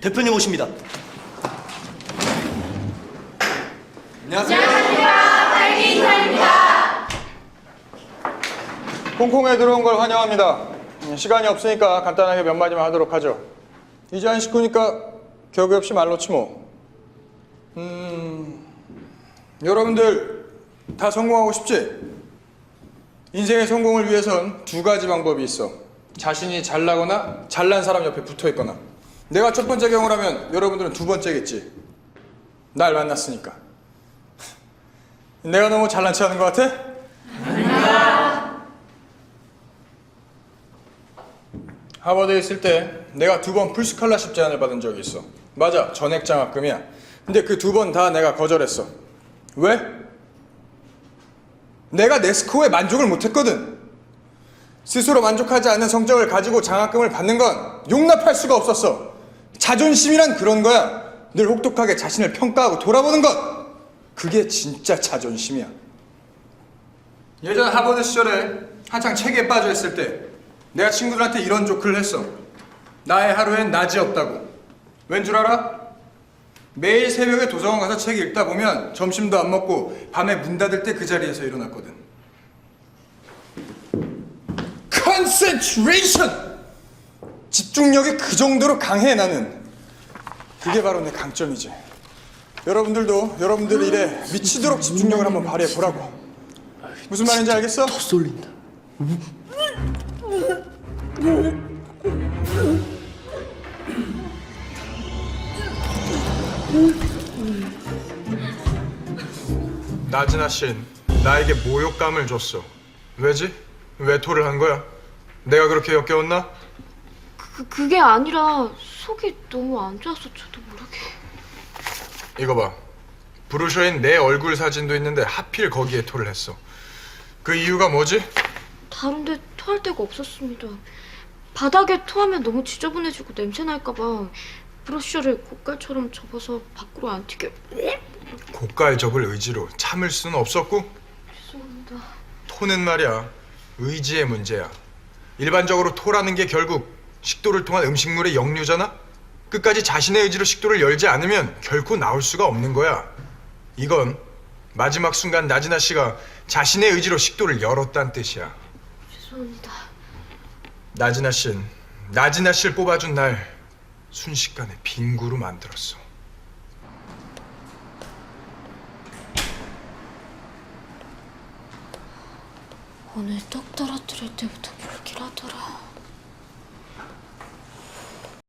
대표님 오십니다. 홍콩에 들어온 걸 환영합니다. 음, 시간이 없으니까 간단하게 몇 마디만 하도록 하죠. 이제 한 식구니까 격이 없이 말 놓지 뭐. 음, 여러분들 다 성공하고 싶지? 인생의 성공을 위해선 두 가지 방법이 있어. 자신이 잘나거나 잘난 사람 옆에 붙어 있거나. 내가 첫 번째 경우라면 여러분들은 두 번째겠지. 날 만났으니까. 내가 너무 잘난 체 하는 것 같아? 하버드에 있을 때 내가 두 번 풀스칼라십 제안을 받은 적이 있어. 맞아, 전액 장학금이야. 근데 그 두 번 다 내가 거절했어. 왜? 내가 내 스코어에 만족을 못했거든. 스스로 만족하지 않는 성적을 가지고 장학금을 받는 건 용납할 수가 없었어. 자존심이란 그런 거야. 늘 혹독하게 자신을 평가하고 돌아보는 것. 그게 진짜 자존심이야. 예전 하버드 시절에 한창 책에 빠져 있을 때 내가 친구들한테 이런 조크를 했어. 나의 하루엔 낮이 없다고. 왠 줄 알아? 매일 새벽에 도서관 가서 책 읽다 보면 점심도 안 먹고 밤에 문 닫을 때 그 자리에서 일어났거든. concentration! 집중력이 그 정도로 강해 나는. 그게 바로 내 강점이지. 여러분들도 여러분들 일에 미치도록 집중력을 한번 발휘해 보라고. 무슨 말인지 알겠어? 쏠린다. 나진아 씨는 나에게 모욕감을 줬어. 왜지? 왜 토를 한 거야? 내가 그렇게 역겨웠나? 그, 그게 아니라 속이 너무 안 좋아서 저도 모르게 이거 봐. 브로셔엔 내 얼굴 사진도 있는데 하필 거기에 토를 했어. 그 이유가 뭐지? 다른데 토할 데가 없었습니다 바닥에 토하면 너무 지저분해지고 냄새 날까봐 브러쉬를 고깔처럼 접어서 밖으로 안 튀게 고가의 적을 의지로 참을 수는 없었고 죄송합니다 토는 말이야 의지의 문제야. 일반적으로 토라는 게 결국 식도를 통한 음식물의 역류잖아. 끝까지 자신의 의지로 식도를 열지 않으면 결코 나올 수가 없는 거야. 이건 마지막 순간 나진아 씨가 자신의 의지로 식도를 열었다는 뜻이야. 죄송합니다 나진아 씨는 나진아 씨를 뽑아준 날 순식간에 빙구로 만들었어. 오늘 떡 떨어뜨릴 때부터 불길하더라